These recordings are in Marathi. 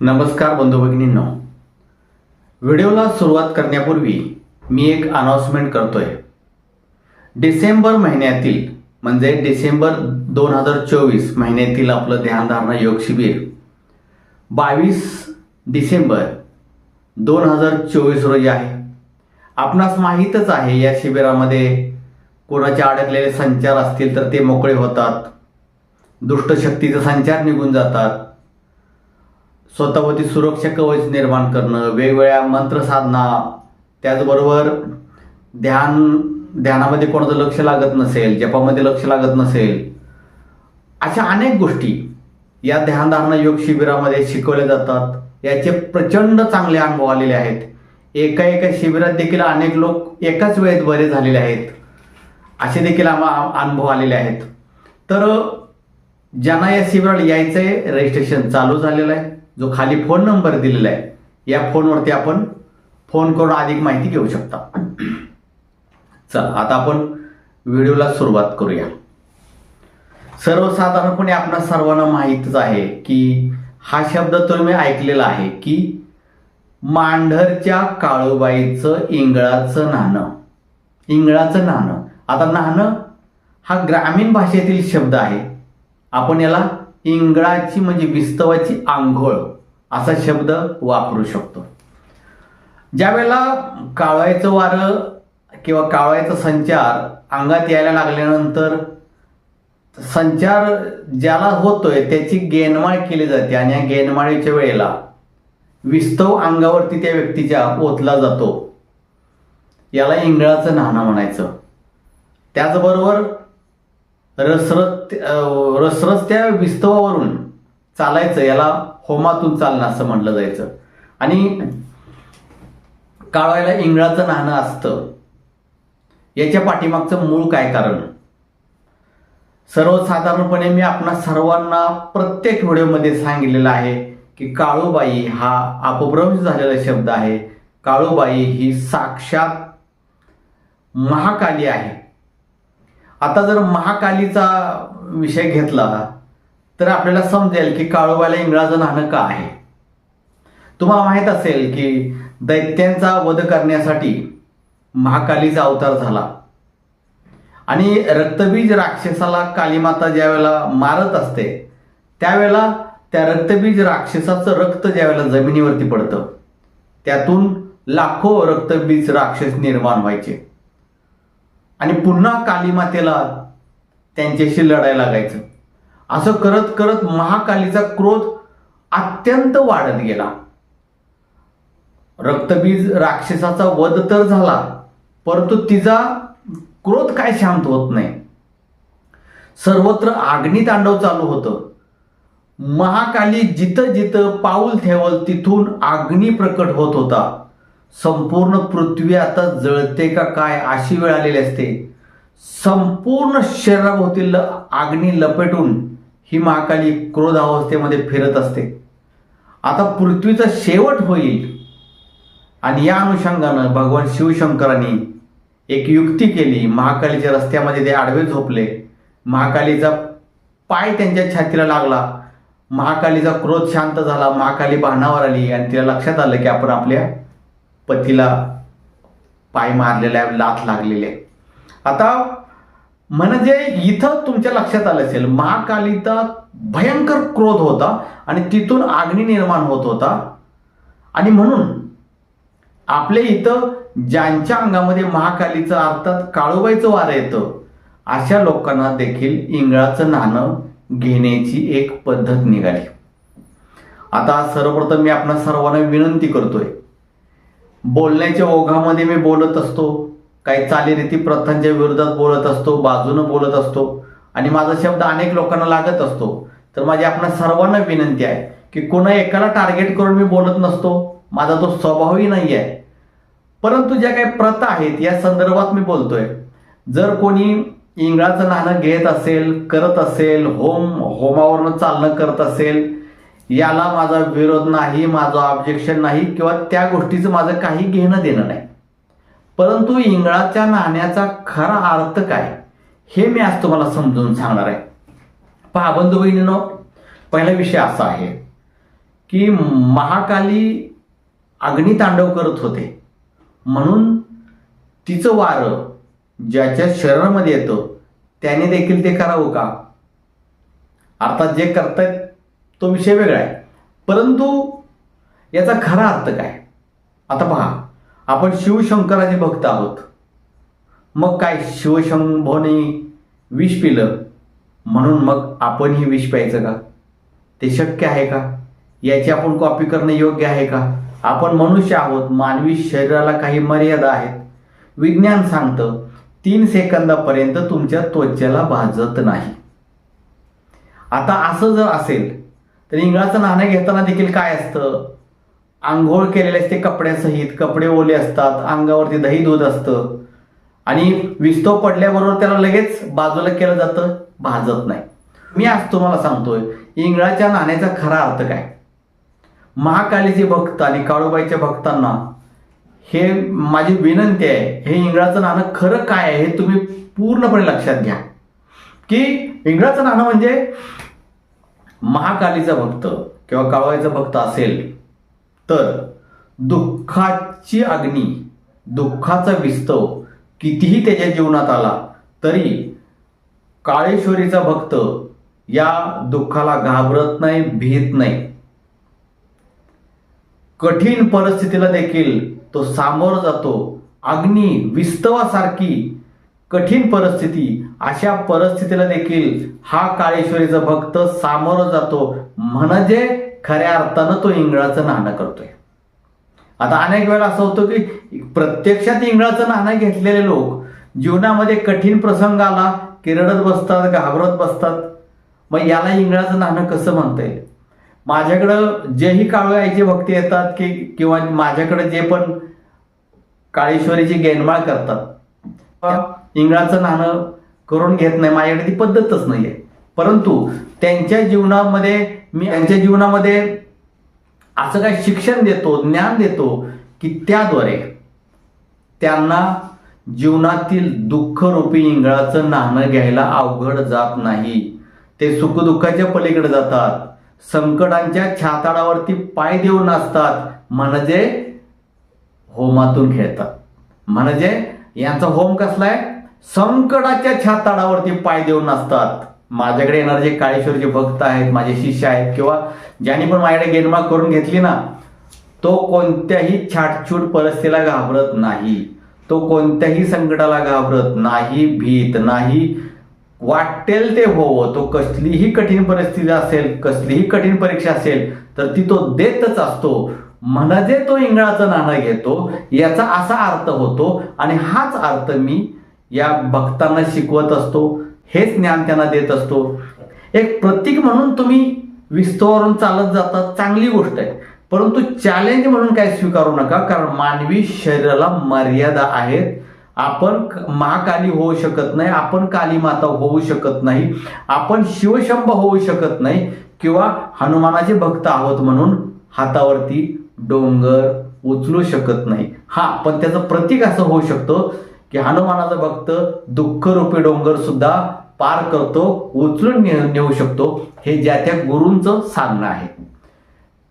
नमस्कार बंधू भगिनींनो. व्हिडिओला सुरुवात करण्यापूर्वी मी एक अनाउन्समेंट करतोय. डिसेंबर महिन्यातील म्हणजे डिसेंबर दोन हजार चोवीस महिन्यातील आपलं ध्यानधारणा योग शिबिर बावीस डिसेंबर दोन हजार चोवीस रोजी आहे. आपणास माहीतच आहे या शिबिरामध्ये कोणाचे अडकलेले संचार असतील तर ते मोकळे होतात. दुष्टशक्तीचे संचार निघून जातात. स्वतःवरती सुरक्षा कवच निर्माण करणं वेगवेगळ्या मंत्रसाधना त्याचबरोबर ध्यान ध्यानामध्ये कोणाचं लक्ष लागत नसेल जपामध्ये लक्ष लागत नसेल अशा अनेक गोष्टी या ध्यानधारणा योग शिबिरामध्ये शिकवल्या जातात. याचे प्रचंड चांगले अनुभव आलेले आहेत. एका एका शिबिरात देखील अनेक लोक एकाच वेळेत बरे झालेले आहेत. असे देखील आम्हा अनुभव आलेले आहेत. तर ज्यांना या शिबिराला यायचं आहे रजिस्ट्रेशन चालू झालेलं आहे. जो खाली फोन नंबर दिलेला आहे या फोनवरती आपण फोन करून अधिक माहिती घेऊ शकता. चल आता आपण व्हिडिओला सुरुवात करूया. सर्वसाधारणपणे आपणा सर्वांना माहीतच आहे की हा शब्द तुम्ही ऐकलेला आहे की मांढरच्या काळूबाईचं इंगळाचं नाणं. इंगळाचं नाणं. आता नाणं हा ग्रामीण भाषेतील शब्द आहे. आपण याला इंगळाची म्हणजे विस्तवाची आंघोळ असा शब्द वापरू शकतो. ज्यावेळेला कावळ्याचं वारं किंवा कावळ्याचा संचार अंगात यायला लागल्यानंतर संचार ज्याला होतोय त्याची गेनमाळ केली जाते आणि या गेनमाळीच्या वेळेला विस्तव अंगावरती त्या व्यक्तीच्या ओतला जातो. याला इंगळाचं नाणं म्हणायचं. त्याचबरोबर रसरत रसरस्त्या त्या विस्तवावरून चालायचं याला होमातून चालणं असं म्हटलं जायचं. आणि काळवायला इंगळाचं नाणं असतं. याच्या पाठीमागचं मूळ काय कारण? सर्वसाधारणपणे मी आपणा सर्वांना प्रत्येक व्हिडिओमध्ये सांगितलेलं आहे की काळूबाई हा अपभ्रंश झालेला शब्द आहे. काळूबाई ही साक्षात महाकाली आहे. आता जर महाकालीचा विषय घेतला तर आपल्याला समजेल की काळोबाला इंग्रजाचं नाणं का आहे? तुम्हाला माहीत असेल की दैत्यांचा वध करण्यासाठी महाकालीचा अवतार झाला. आणि रक्तबीज राक्षसाला कालीमाता ज्यावेळेला मारत असते त्यावेळेला त्या रक्तबीज राक्षसाचं रक्त ज्यावेळेला जमिनीवरती पडतं त्यातून लाखो रक्तबीज राक्षस निर्माण व्हायचे. आणि पुन्हा कालीमातेला त्यांच्याशी लढायला लागायचं. असं करत करत महाकालीचा क्रोध अत्यंत वाढत गेला. रक्तबीज राक्षसाचा वध तर झाला परंतु तिचा क्रोध काय शांत होत नाही. सर्वत्र अग्नितांडव चालू होतं. महाकाली जिथं जिथं पाऊल ठेवल तिथून अग्नी प्रकट होत होता. संपूर्ण पृथ्वी आता जळते का काय अशी वेळ आलेली असते. संपूर्ण शरीराभोवतील अग्नी लपेटून ही महाकाली क्रोध अवस्थेमध्ये फिरत असते. आता पृथ्वीचा शेवट होईल. आणि या अनुषंगानं भगवान शिवशंकरांनी एक युक्ती केली. महाकालीच्या रस्त्यामध्ये ते आडवे झोपले. महाकालीचा पाय त्यांच्या छातीला लागला. महाकालीचा क्रोध शांत झाला. महाकाली बाणावर आली आणि तिला लक्षात आलं की आपण आपल्या पतीला पाय मारलेला आहे लाथ लागलेली आहे आता म्हणजे इथं तुमच्या लक्षात आलं असेल महाकालीचा भयंकर क्रोध होता आणि तिथून अग्नी निर्माण होत होता. आणि म्हणून आपल्या इथं ज्यांच्या अंगामध्ये महाकालीचं अर्थात काळूबाईचं वारं येतं अशा लोकांना देखील इंगळाचं नाणं घेण्याची एक पद्धत निघाली. आता सर्वप्रथम मी आपणा सर्वांना विनंती करतोय बोलण्याच्या ओघामध्ये मी बोलत असतो. काही चालीरीती प्रथांच्या विरोधात बोलत असतो बाजूनं बोलत असतो. आणि माझा शब्द अनेक लोकांना लागत असतो. तर माझी आपणा सर्वांना विनंती आहे की कोणा एकाला टार्गेट करून मी बोलत नसतो. माझा तो स्वभावही नाही आहे परंतु ज्या काही प्रथा आहेत या संदर्भात मी बोलतोय. जर कोणी इंगळाचं नाणं घेत असेल करत असेल होम होमावरनं चालणं करत असेल याला माझा विरोध नाही माझं ऑब्जेक्शन नाही किंवा त्या गोष्टीचं माझं काही घेणं देणं नाही. परंतु इंगळाच्या नाण्याचा खरा अर्थ काय हे मी आज तुम्हाला समजून सांगणार आहे. पहा बंधू बहिणीनो पहिला विषय असा आहे की महाकाली अग्नितांडव करत होते. म्हणून तिचं वारं ज्याच्या शरीरामध्ये येतं त्याने देखील ते करावं का? अर्थात जे करतायत तो विषय वेगळा आहे. परंतु याचा खरा अर्थ काय? आता पहा आपण शिवशंकराचे भक्त आहोत. मग काय शिवशंभोने विष पिलं? म्हणून मग आपणही विष प्यायचं का? ते शक्य आहे का? याची आपण कॉपी करणं योग्य आहे का? आपण मनुष्य आहोत मानवी शरीराला काही मर्यादा आहेत. विज्ञान सांगतं तीन सेकंदापर्यंत तुमच्या त्वचेला भाजत नाही. आता असं जर असेल तर इंगळाचं नाणं घेताना देखील काय असतं? आंघोळ केलेले असते कपड्यासहित कपडे ओले असतात अंगावरती दही दूध असतं. आणि विस्तव पडल्याबरोबर त्याला लगेच बाजूला केलं जातं भाजत नाही. मी आज तुम्हाला सांगतोय इंगळाच्या नाण्याचा खरा अर्थ काय? महाकालीचे भक्त आणि काळूबाईच्या भक्तांना हे माझी विनंती आहे हे इंगळाचं नाणं खरं काय आहे हे तुम्ही पूर्णपणे लक्षात घ्या. की इंगळाचं नाणं म्हणजे महाकालीचा भक्त किंवा काळवायचा भक्त असेल तर दुःखाची अग्नी दुःखाचा विस्तव कितीही त्याच्या जीवनात आला तरी काळेश्वरीचा भक्त या दुःखाला घाबरत नाही भीत नाही. कठीण परिस्थितीला देखील तो सामोर जातो. अग्नी विस्तवासारखी कठीण परिस्थिती अशा परिस्थितीला देखील हा काळेश्वरीचा भक्त सामोरं जातो म्हणजे खऱ्या अर्थानं तो इंगळाचं नाणं करतोय. आता अनेक वेळा असं होतं की प्रत्यक्षात इंगळाचं नाणं घेतलेले लोक जीवनामध्ये कठीण प्रसंग आला की रडत बसतात घाबरत बसतात. मग याला इंगळाचं नाणं कसं म्हणता येईल? माझ्याकडं जेही काळूआईचे भक्ती येतात की किंवा माझ्याकडे जे पण काळेश्वरीची गेनमाळ करतात इंगळाचं नाणं करून घेत नाही माझ्याकडे ती पद्धतच नाही आहे परंतु त्यांच्या जीवनामध्ये मी त्यांच्या जीवनामध्ये असं काय शिक्षण देतो ज्ञान देतो की त्याद्वारे त्यांना जीवनातील दुःखरूपी इंगळाचं नाणं घ्यायला अवघड जात नाही. ते सुखदुःखाच्या पलीकडे जातात संकटांच्या छाताडावरती पाय देऊन असतात म्हणजे होमातून खेळतात. म्हणजे यांचा होम कसला आहे संकटाच्या छाताडावरती पाय देऊन असतात. माझ्याकडे येणारे जे काळेश्वरचे भक्त आहेत माझे शिष्य आहेत किंवा ज्यांनी पण माझ्याकडे गेनमाळ करून घेतली ना तो कोणत्याही छाटछूट परिस्थितीला घाबरत नाही. तो कोणत्याही संकटाला घाबरत नाही भीत नाही. वाटेल ते होवं तो कसलीही कठीण परिस्थिती असेल कसलीही कठीण परीक्षा असेल तर ती तो देतच असतो. म्हणजे तो इंगळाचं नाणं घेतो याचा असा अर्थ होतो आणि हाच अर्थ मी या भक्तांना शिकवत असतो हेच ज्ञान त्यांना देत असतो. एक प्रतीक म्हणून तुम्ही विस्तवावरून चालत जाता चांगली गोष्ट आहे. परंतु चॅलेंज म्हणून काय स्वीकारू नका कारण मानवी शरीराला मर्यादा आहेत. आपण महाकाली होऊ शकत नाही आपण काली माता होऊ शकत नाही आपण शिवशंभ होऊ शकत नाही किंवा हनुमानाचे भक्त आहोत म्हणून हातावरती डोंगर उचलू शकत नाही. हा पण त्याचं प्रतीक असं होऊ शकतं की हनुमानाचा भक्त दुःखरूपी डोंगर सुद्धा पार करतो उचलून ने- नेऊ शकतो हे ज्या त्या गुरूंचं सांगणं आहे.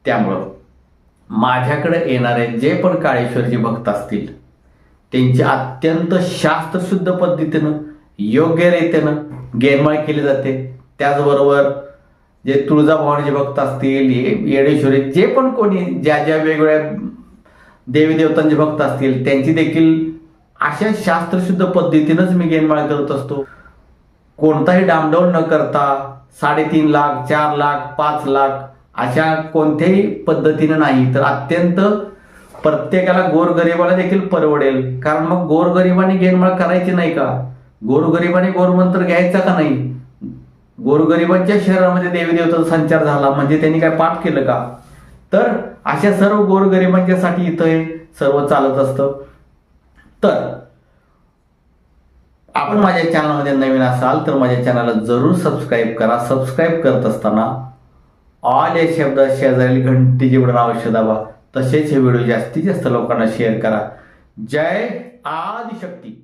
त्यामुळं माझ्याकडे येणारे जे पण काळेश्वरचे भक्त असतील त्यांची अत्यंत शास्त्रशुद्ध पद्धतीनं योग्य रीतीनं गेरमाळ केली जाते. त्याचबरोबर जे तुळजाभवानीचे भक्त असतील ये- येडेश्वरी जे पण कोणी ज्या ज्या वेगवेगळ्या देवी देवतांचे भक्त असतील त्यांची देखील अशा शास्त्रशुद्ध पद्धतीनंच मी गेनमाळ करत असतो. कोणताही डामडौल न करता साडेतीन लाख चार लाख पाच लाख अशा कोणत्याही पद्धतीनं नाही तर अत्यंत प्रत्येकाला गोरगरिबाला देखील परवडेल. कारण मग गोरगरिबाने गेनमाळ करायची नाही का? गोरगरिबाने गोरमंत्र घ्यायचा का नाही? गोरगरिबांच्या शरीरामध्ये देवीदेवताचा संचार झाला म्हणजे त्यांनी काय पाप केलं का? तर अशा सर्व गोरगरिबांच्यासाठी इथं हे सर्व चालत असतं. तर आपण माझ्या चॅनलमध्ये नवीन असाल तर माझ्या चॅनलला जरूर सबस्क्राईब करा. सबस्क्राईब करत असताना ऑल या शब्द शेजारी घंटी बटन अवश्य दाबा तसेच हे व्हिडिओ जास्तीत जास्त लोकांना शेअर करा. जय आदिशक्ती.